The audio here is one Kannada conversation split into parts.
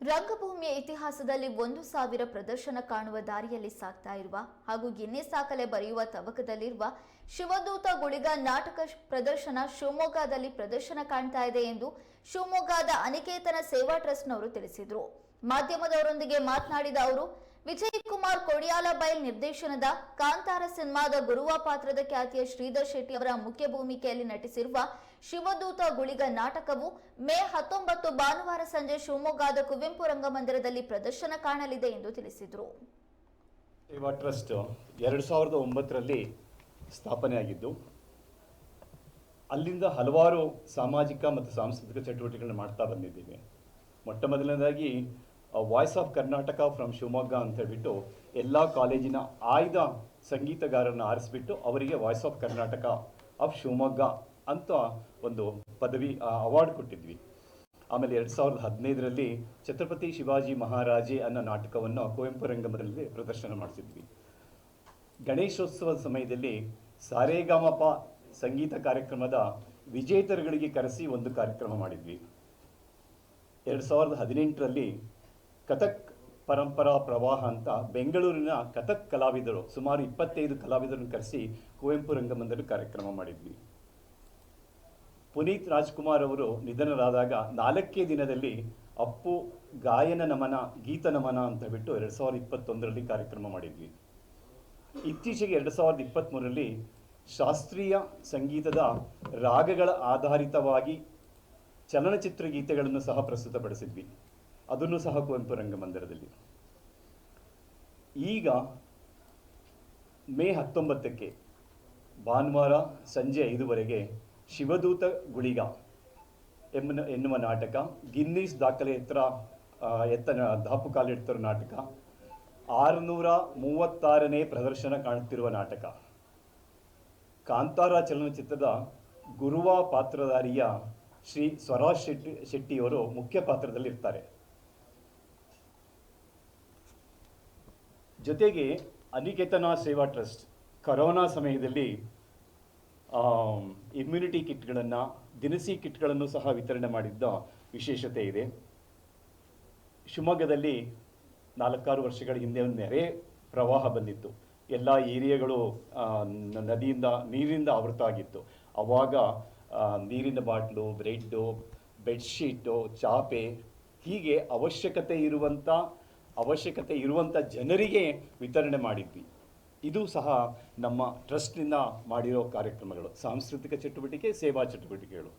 ರಂಗಭೂಮಿಯ ಇತಿಹಾಸದಲ್ಲಿ ಒಂದು ಸಾವಿರ ಪ್ರದರ್ಶನ ಕಾಣುವ ದಾರಿಯಲ್ಲಿ ಸಾಗ್ತಾ ಇರುವ ಹಾಗೂ ಗಿನ್ನಿಸ್ ದಾಖಲೆ ಬರೆಯುವ ತವಕದಲ್ಲಿರುವ ಶಿವದೂತ ಗುಳಿಗ ನಾಟಕ ಪ್ರದರ್ಶನ ಶಿವಮೊಗ್ಗದಲ್ಲಿ ಪ್ರದರ್ಶನ ಕಾಣ್ತಾ ಇದೆ ಎಂದು ಶಿವಮೊಗ್ಗದ ಅನಿಕೇತನ ಸೇವಾ ಟ್ರಸ್ಟ್ನವರು ತಿಳಿಸಿದರು. ಮಾಧ್ಯಮದವರೊಂದಿಗೆ ಮಾತನಾಡಿದ ಅವರು ವಿಜಯ್ ಕುಮಾರ್ ಕೊಡಿಯಾಲ ಬೈಲ್ ನಿರ್ದೇಶನದ ಕಾಂತಾರ ಸಿನಿಮಾದ ಗುರುವ ಪಾತ್ರದ ಖ್ಯಾತಿಯ ಶ್ರೀಧರ್ ಶೆಟ್ಟಿ ಅವರ ಮುಖ್ಯ ಭೂಮಿಕೆಯಲ್ಲಿ ನಟಿಸಿರುವ ಶಿವದೂತ ಗುಳಿಗ ನಾಟಕವು ಮೇ ಹತ್ತೊಂಬತ್ತು ಭಾನುವಾರ ಸಂಜೆ ಶಿವಮೊಗ್ಗದ ಕುವೆಂಪು ರಂಗಮಂದಿರದಲ್ಲಿ ಪ್ರದರ್ಶನ ಕಾಣಲಿದೆ ಎಂದು ತಿಳಿಸಿದರು. ಟ್ರಸ್ಟ್ ಎರಡು ಸಾವಿರದ ಒಂಬತ್ತರಲ್ಲಿ ಸ್ಥಾಪನೆಯಾಗಿದ್ದು, ಅಲ್ಲಿಂದ ಹಲವಾರು ಸಾಮಾಜಿಕ ಮತ್ತು ಸಾಂಸ್ಕೃತಿಕ ಚಟುವಟಿಕೆಗಳನ್ನು ಮಾಡ್ತಾ ಬಂದಿದ್ದೀವಿ. ಮೊಟ್ಟ ಮೊದಲನೇದಾಗಿ voice of Karnataka from Shivamogga ಅಂತ ಹೇಳ್ಬಿಟ್ಟು ಎಲ್ಲ ಕಾಲೇಜಿನ ಆಯ್ದ ಸಂಗೀತಗಾರರನ್ನು ಆರಿಸ್ಬಿಟ್ಟು ಅವರಿಗೆ voice of Karnataka of Shivamogga ಅಂತ ಒಂದು ಪದವಿ ಅವಾರ್ಡ್ ಕೊಟ್ಟಿದ್ವಿ. ಆಮೇಲೆ ಎರಡು ಸಾವಿರದ ಹದಿನೈದರಲ್ಲಿ ಛತ್ರಪತಿ ಶಿವಾಜಿ ಮಹಾರಾಜೆ ಅನ್ನೋ ನಾಟಕವನ್ನು ಕುವೆಂಪು ರಂಗಮದಲ್ಲಿ ಪ್ರದರ್ಶನ ಮಾಡಿಸಿದ್ವಿ. ಗಣೇಶೋತ್ಸವದ ಸಮಯದಲ್ಲಿ ಸಾರೇಗಾಮಪ ಸಂಗೀತ ಕಾರ್ಯಕ್ರಮದ ವಿಜೇತರುಗಳಿಗೆ ಕರೆಸಿ ಒಂದು ಕಾರ್ಯಕ್ರಮ ಮಾಡಿದ್ವಿ. ಎರಡು ಸಾವಿರದ ಹದಿನೆಂಟರಲ್ಲಿ ಕಥಕ್ ಪರಂಪರಾ ಪ್ರವಾಹ ಅಂತ ಬೆಂಗಳೂರಿನ ಕಥಕ್ ಕಲಾವಿದರು ಸುಮಾರು ಇಪ್ಪತ್ತೈದು ಕಲಾವಿದರನ್ನು ಕರೆಸಿ ಕುವೆಂಪು ರಂಗಮಂದಿರ ಕಾರ್ಯಕ್ರಮ ಮಾಡಿದ್ವಿ. ಪುನೀತ್ ರಾಜ್ಕುಮಾರ್ ಅವರು ನಿಧನರಾದಾಗ ನಾಲ್ಕೇ ದಿನದಲ್ಲಿ ಅಪ್ಪು, ಗಾಯನ ನಮನ, ಗೀತ ನಮನ ಅಂತ ಬಿಟ್ಟು ಎರಡು ಸಾವಿರದ ಇಪ್ಪತ್ತೊಂದರಲ್ಲಿ ಕಾರ್ಯಕ್ರಮ ಮಾಡಿದ್ವಿ. ಇತ್ತೀಚೆಗೆ ಎರಡು ಸಾವಿರದ ಇಪ್ಪತ್ತ್ಮೂರರಲ್ಲಿ ಶಾಸ್ತ್ರೀಯ ಸಂಗೀತದ ರಾಗಗಳ ಆಧಾರಿತವಾಗಿ ಚಲನಚಿತ್ರ ಗೀತೆಗಳನ್ನು ಸಹ ಪ್ರಸ್ತುತಪಡಿಸಿದ್ವಿ. ಅದನ್ನು ಸಹ ಕುವೆಂಪು ರಂಗಮಂದಿರದಲ್ಲಿ. ಈಗ ಮೇ ಹತ್ತೊಂಬತ್ತಕ್ಕೆ ಭಾನುವಾರ ಸಂಜೆ ಐದುವರೆಗೆ ಶಿವದೂತ ಗುಳಿಗ ಎಂಬ ಎನ್ನುವ ನಾಟಕ, ಗಿನ್ನೀಸ್ ದಾಖಲೆ ಎತ್ತರ ಎತ್ತ ಎತ್ತನ ದಾಪು ಕಾಲಿಡ್ತಿರೋ ನಾಟಕ, ಆರುನೂರ ಮೂವತ್ತಾರನೇ ಪ್ರದರ್ಶನ ಕಾಣುತ್ತಿರುವ ನಾಟಕ. ಕಾಂತಾರ ಚಲನಚಿತ್ರದ ಗುರುವ ಪಾತ್ರಧಾರಿಯ ಶ್ರೀ ಸ್ವರಾಜ್ ಶೆಟ್ಟಿ, ಶೆಟ್ಟಿಯವರು ಮುಖ್ಯ ಪಾತ್ರದಲ್ಲಿ ಇರ್ತಾರೆ ಜೊತೆಗೆ ಅನಿಕೇತನ ಸೇವಾ ಟ್ರಸ್ಟ್ ಕರೋನಾ ಸಮಯದಲ್ಲಿ ಇಮ್ಯುನಿಟಿ ಕಿಟ್ಗಳನ್ನು ದಿನಸಿ ಕಿಟ್ಗಳನ್ನು ಸಹ ವಿತರಣೆ ಮಾಡಿದ್ದ ವಿಶೇಷತೆ ಇದೆ. ಶಿವಮೊಗ್ಗದಲ್ಲಿ ನಾಲ್ಕಾರು ವರ್ಷಗಳ ಹಿಂದೆ ಒಂದು ನೆರೆ ಪ್ರವಾಹ ಬಂದಿತ್ತು. ಎಲ್ಲ ಏರಿಯಾಗಳು ನದಿಯಿಂದ ನೀರಿನಿಂದ ಆವೃತ ಆಗಿತ್ತು. ಆವಾಗ ನೀರಿನ ಬಾಟ್ಲು, ಬ್ರೆಡ್ಡು, ಬೆಡ್ಶೀಟು, ಚಾಪೆ ಹೀಗೆ ಅವಶ್ಯಕತೆ ಇರುವಂಥ ಅವಶ್ಯಕತೆ ಇರುವಂಥ ಜನರಿಗೆ ವಿತರಣೆ ಮಾಡಿದ್ವಿ. ಇದು ಸಹ ನಮ್ಮ ಟ್ರಸ್ಟ್ನಿಂದ ಮಾಡಿರೋ ಕಾರ್ಯಕ್ರಮಗಳು. ಸಾಂಸ್ಕೃತಿಕ ಚಟುವಟಿಕೆ, ಸೇವಾ ಚಟುವಟಿಕೆಗಳು.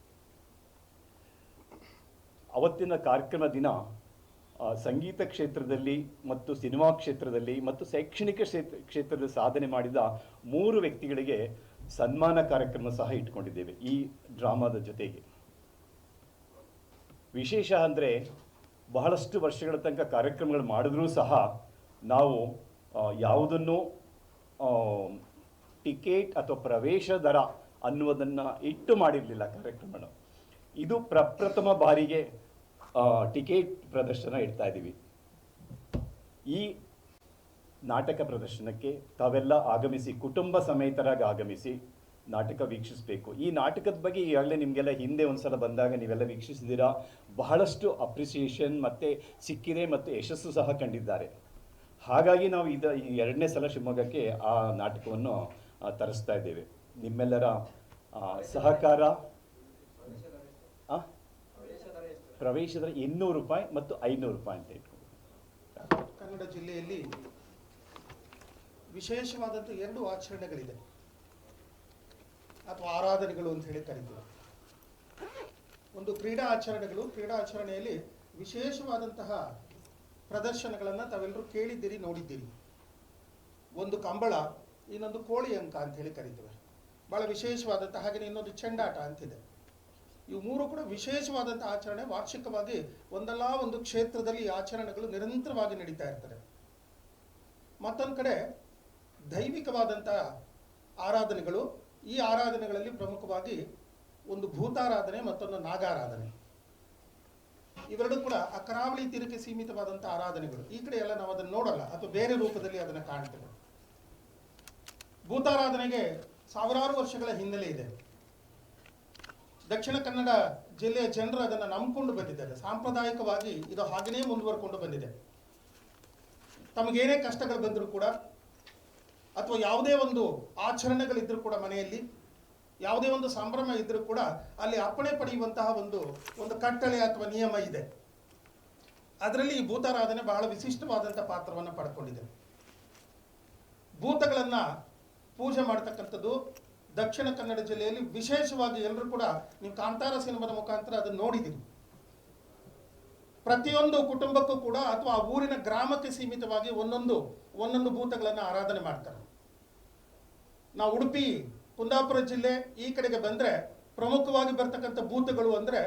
ಅವತ್ತಿನ ಕಾರ್ಯಕ್ರಮ ದಿನ ಸಂಗೀತ ಕ್ಷೇತ್ರದಲ್ಲಿ ಮತ್ತು ಸಿನಿಮಾ ಕ್ಷೇತ್ರದಲ್ಲಿ ಮತ್ತು ಶೈಕ್ಷಣಿಕ ಕ್ಷೇತ್ರ, ಕ್ಷೇತ್ರದ ಸಾಧನೆ ಮಾಡಿದ ಮೂರು ವ್ಯಕ್ತಿಗಳಿಗೆ ಸನ್ಮಾನ ಕಾರ್ಯಕ್ರಮ ಸಹ ಇಟ್ಕೊಂಡಿದ್ದೇವೆ ಈ ಡ್ರಾಮಾದ ಜೊತೆಗೆ. ವಿಶೇಷ ಅಂದರೆ ಬಹಳಷ್ಟು ವರ್ಷಗಳ ತನಕ ಕಾರ್ಯಕ್ರಮಗಳು ಮಾಡಿದ್ರೂ ಸಹ ನಾವು ಯಾವುದನ್ನು ಟಿಕೆಟ್ ಅಥವಾ ಪ್ರವೇಶ ದರ ಅನ್ನುವುದನ್ನು ಇಟ್ಟು ಮಾಡಿರಲಿಲ್ಲ ಕಾರ್ಯಕ್ರಮನ ಇದು ಪ್ರಪ್ರಥಮ ಬಾರಿಗೆ ಟಿಕೆಟ್ ಪ್ರದರ್ಶನ ಇಡ್ತಾ ಇದ್ದೀವಿ. ಈ ನಾಟಕ ಪ್ರದರ್ಶನಕ್ಕೆ ತಾವೆಲ್ಲ ಆಗಮಿಸಿ, ಕುಟುಂಬ ಸಮೇತರಾಗಿ ಆಗಮಿಸಿ ನಾಟಕ ವೀಕ್ಷಿಸಬೇಕು. ಈ ನಾಟಕದ ಬಗ್ಗೆ ಈಗಾಗಲೇ ನಿಮಗೆಲ್ಲ ಹಿಂದೆ ಒಂದ್ಸಲ ಬಂದಾಗ ನೀವೆಲ್ಲ ವೀಕ್ಷಿಸಿದ್ದೀರಾ. ಬಹಳಷ್ಟು ಅಪ್ರಿಸಿಯೇಷನ್ ಮತ್ತು ಸಿಕ್ಕಿದೆ ಮತ್ತು ಯಶಸ್ಸು ಸಹ ಕಂಡಿದ್ದಾರೆ. ಹಾಗಾಗಿ ನಾವು ಇದ ಈ ಎರಡನೇ ಸಲ ಶಿವಮೊಗ್ಗಕ್ಕೆ ಆ ನಾಟಕವನ್ನು ತರಿಸ್ತಾ ಇದ್ದೇವೆ. ನಿಮ್ಮೆಲ್ಲರ ಸಹಕಾರ? ಪ್ರವೇಶದ ಇನ್ನೂರು ರೂಪಾಯಿ ಮತ್ತು ಐನೂರು ರೂಪಾಯಿ ಅಂತ ಇಟ್ಕೊಂಡು ಕನ್ನಡ ಜಿಲ್ಲೆಯಲ್ಲಿ ವಿಶೇಷವಾದಂಥ ಎರಡು ಆಚರಣೆಗಳಿದೆ. ಅಥವಾ ಆರಾಧನೆಗಳು ಅಂತ ಹೇಳಿ ಕರೀತೀವಿ. ಒಂದು ಕ್ರೀಡಾ ಆಚರಣೆಗಳು, ಕ್ರೀಡಾ ಆಚರಣೆಯಲ್ಲಿ ವಿಶೇಷವಾದಂತಹ ಪ್ರದರ್ಶನಗಳನ್ನು ತಾವೆಲ್ಲರೂ ಕೇಳಿದ್ದೀರಿ, ನೋಡಿದ್ದೀರಿ. ಒಂದು ಕಂಬಳ, ಇನ್ನೊಂದು ಕೋಳಿ ಅಂಕ ಅಂತ ಹೇಳಿ ಕರಿತೇವೆ. ಬಹಳ ವಿಶೇಷವಾದಂಥ ಹಾಗೆಯೇ ಇನ್ನೊಂದು ಚೆಂಡಾಟ ಅಂತಿದೆ. ಇವು ಮೂರು ಕೂಡ ವಿಶೇಷವಾದಂಥ ಆಚರಣೆ, ವಾರ್ಷಿಕವಾಗಿ ಒಂದಲ್ಲ ಒಂದು ಕ್ಷೇತ್ರದಲ್ಲಿ ಆಚರಣೆಗಳು ನಿರಂತರವಾಗಿ ನಡೀತಾ ಇರ್ತದೆ. ಮತ್ತೊಂದು ಕಡೆ ದೈವಿಕವಾದಂಥ ಆರಾಧನೆಗಳು ಈ ಆರಾಧನೆಗಳಲ್ಲಿ ಪ್ರಮುಖವಾಗಿ ಒಂದು ಭೂತಾರಾಧನೆ ಮತ್ತೊಂದು ನಾಗಾರಾಧನೆ. ಇವೆರಡು ಕೂಡ ಆ ಕರಾವಳಿ ತೀರಕ್ಕೆ ಸೀಮಿತವಾದಂಥ ಆರಾಧನೆಗಳು. ಈ ಕಡೆ ಎಲ್ಲ ನಾವು ಅದನ್ನು ನೋಡಲ್ಲ ಅಥವಾ ಬೇರೆ ರೂಪದಲ್ಲಿ ಅದನ್ನು ಕಾಣ್ತೇವೆ ಭೂತಾರಾಧನೆಗೆ ಸಾವಿರಾರು ವರ್ಷಗಳ ಹಿನ್ನೆಲೆ ಇದೆ. ದಕ್ಷಿಣ ಕನ್ನಡ ಜಿಲ್ಲೆಯ ಜನರು ಅದನ್ನು ನಂಬಿಕೊಂಡು ಬಂದಿದ್ದಾರೆ. ಸಾಂಪ್ರದಾಯಿಕವಾಗಿ ಇದು ಹಾಗೆಯೇ ಮುಂದುವರ್ಕೊಂಡು ಬಂದಿದೆ. ತಮಗೇನೇ ಕಷ್ಟಗಳು ಬಂದರೂ ಕೂಡ ಅಥವಾ ಯಾವುದೇ ಒಂದು ಆಚರಣೆಗಳಿದ್ರು ಕೂಡ ಮನೆಯಲ್ಲಿ, ಯಾವುದೇ ಒಂದು ಸಂಭ್ರಮ ಇದ್ದರೂ ಕೂಡ ಅಲ್ಲಿ ಅಪ್ಪಣೆ ಪಡೆಯುವಂತಹ ಒಂದು ಒಂದು ಕಟ್ಟಳೆ ಅಥವಾ ನಿಯಮ ಇದೆ. ಅದರಲ್ಲಿ ಈ ಭೂತಾರಾಧನೆ ಬಹಳ ವಿಶಿಷ್ಟವಾದಂಥ ಪಾತ್ರವನ್ನು ಪಡ್ಕೊಂಡಿದೆ. ಭೂತಗಳನ್ನು ಪೂಜೆ ಮಾಡತಕ್ಕಂಥದ್ದು ದಕ್ಷಿಣ ಕನ್ನಡ ಜಿಲ್ಲೆಯಲ್ಲಿ ವಿಶೇಷವಾಗಿ ಎಲ್ಲರೂ ಕೂಡ, ನೀವು ಕಾಂತಾರ ಸಿನಿಮಾದ ಮುಖಾಂತರ ಅದನ್ನು ನೋಡಿದ್ದೀರಿ ಪ್ರತಿಯೊಂದು ಕುಟುಂಬಕ್ಕೂ ಕೂಡ ಅಥವಾ ಆ ಊರಿನ ಗ್ರಾಮಕ್ಕೆ ಸೀಮಿತವಾಗಿ ಒಂದೊಂದು ಒಂದೊಂದು ಭೂತಗಳನ್ನು ಆರಾಧನೆ ಮಾಡ್ತಾರೆ. ನಾವು ಉಡುಪಿ, ಕುಂದಾಪುರ ಜಿಲ್ಲೆ ಈ ಕಡೆಗೆ ಬಂದರೆ ಪ್ರಮುಖವಾಗಿ ಬರ್ತಕ್ಕಂಥ ಭೂತಗಳು ಅಂದರೆ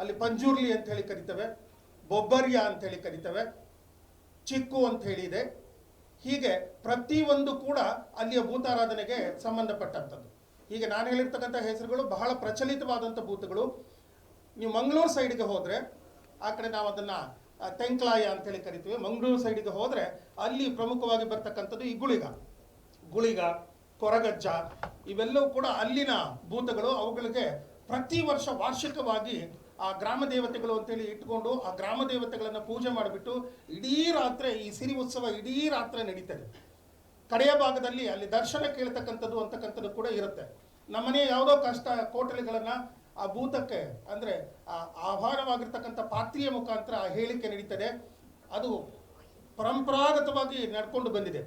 ಅಲ್ಲಿ ಪಂಜೂರ್ಲಿ ಅಂತ ಹೇಳಿ ಕರಿತವೆ, ಬೊಬ್ಬರ್ಯ ಅಂತ ಹೇಳಿ ಕರಿತವೆ, ಚಿಕ್ಕು ಅಂತ ಹೇಳಿದೆ ಹೀಗೆ ಪ್ರತಿಯೊಂದು ಕೂಡ ಅಲ್ಲಿಯ ಭೂತಾರಾಧನೆಗೆ ಸಂಬಂಧಪಟ್ಟಂಥದ್ದು. ಹೀಗೆ ನಾನು ಹೇಳಿರ್ತಕ್ಕಂಥ ಹೆಸರುಗಳು ಬಹಳ ಪ್ರಚಲಿತವಾದಂಥ ಭೂತಗಳು. ನೀವು ಮಂಗಳೂರು ಸೈಡ್ಗೆ ಹೋದರೆ ಆ ಕಡೆ ನಾವು ಅದನ್ನು ತೆಂಕ್ಲಾಯ ಅಂತೇಳಿ ಕರಿತೀವಿ. ಮಂಗಳೂರು ಸೈಡಿಗೆ ಹೋದರೆ ಅಲ್ಲಿ ಪ್ರಮುಖವಾಗಿ ಬರ್ತಕ್ಕಂಥದ್ದು ಈ ಗುಳಿಗ. ಗುಳಿಗ, ಕೊರಗಜ್ಜ ಇವೆಲ್ಲವೂ ಕೂಡ ಅಲ್ಲಿನ ಭೂತಗಳು. ಅವುಗಳಿಗೆ ಪ್ರತಿ ವರ್ಷ ವಾರ್ಷಿಕವಾಗಿ ಆ ಗ್ರಾಮ ದೇವತೆಗಳು ಅಂತೇಳಿ ಇಟ್ಕೊಂಡು ಆ ಗ್ರಾಮ ದೇವತೆಗಳನ್ನು ಪೂಜೆ ಮಾಡಿಬಿಟ್ಟು ಇಡೀ ರಾತ್ರಿ, ಈ ಸಿರಿ ಉತ್ಸವ ಇಡೀ ರಾತ್ರಿ ನಡೀತದೆ. ಕಡೆಯ ಭಾಗದಲ್ಲಿ ಅಲ್ಲಿ ದರ್ಶನ ಕೇಳ್ತಕ್ಕಂಥದ್ದು ಅಂತಕ್ಕಂಥದ್ದು ಕೂಡ ಇರುತ್ತೆ. ನಮ್ಮನೆ ಯಾವುದೋ ಕಷ್ಟ ಕೋಟಲೆಗಳನ್ನ ಆ ಭೂತಕ್ಕೆ ಅಂದ್ರೆ ಆ ಆಹಾರವಾಗಿರ್ತಕ್ಕಂಥ ಪಾತ್ರಿಯ ಮುಖಾಂತರ ಆ ಹೇಳಿಕೆ ನಡೀತದೆ ಅದು ಪರಂಪರಾಗತವಾಗಿ ನಡ್ಕೊಂಡು ಬಂದಿದೆ.